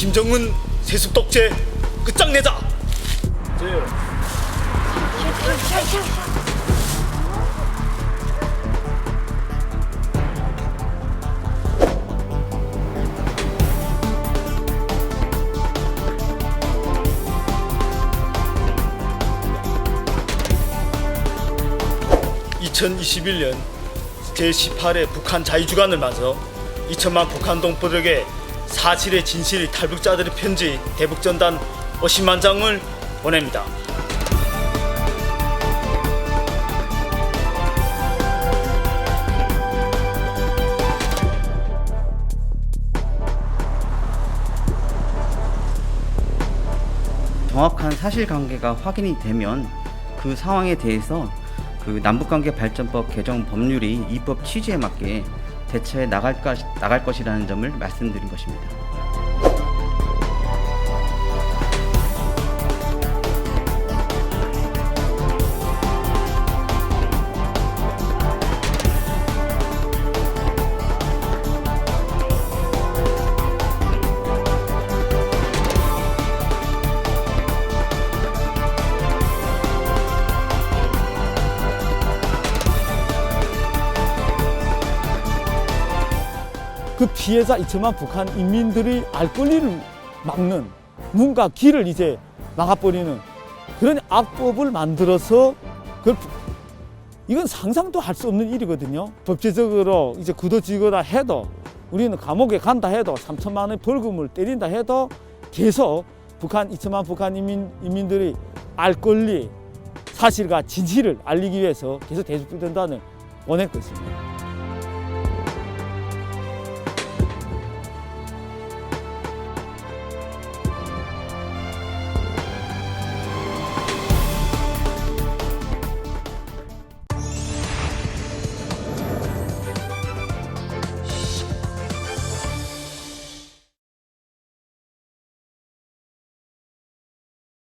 김정은 세습 독재 끝장내자. 제 2021년 제18회 북한 자유주간을 맞아 2천만 북한 동포들에게 사실의 진실 탈북자들의 편지 대북전단 50만 장을 보냅니다. 정확한 사실관계가 확인이 되면 그 상황에 대해서 그 남북관계 발전법 개정 법률이 입법 취지에 맞게 대처해 나갈, 것, 나갈 것이라는 점을 말씀드린 것입니다. 그 피해자 2천만 북한 인민들이 알 권리를 막는 뭔가 길을 이제 막아버리는 그런 악법을 만들어서 부- 이건 상상도 할 수 없는 일이거든요. 법제적으로 이제 굳어지거나 해도 우리는 감옥에 간다 해도 3천만 원 벌금을 때린다 해도 계속 북한 2천만 북한 인민, 인민들이 알 권리 사실과 진실을 알리기 위해서 계속 보낼 것입니다.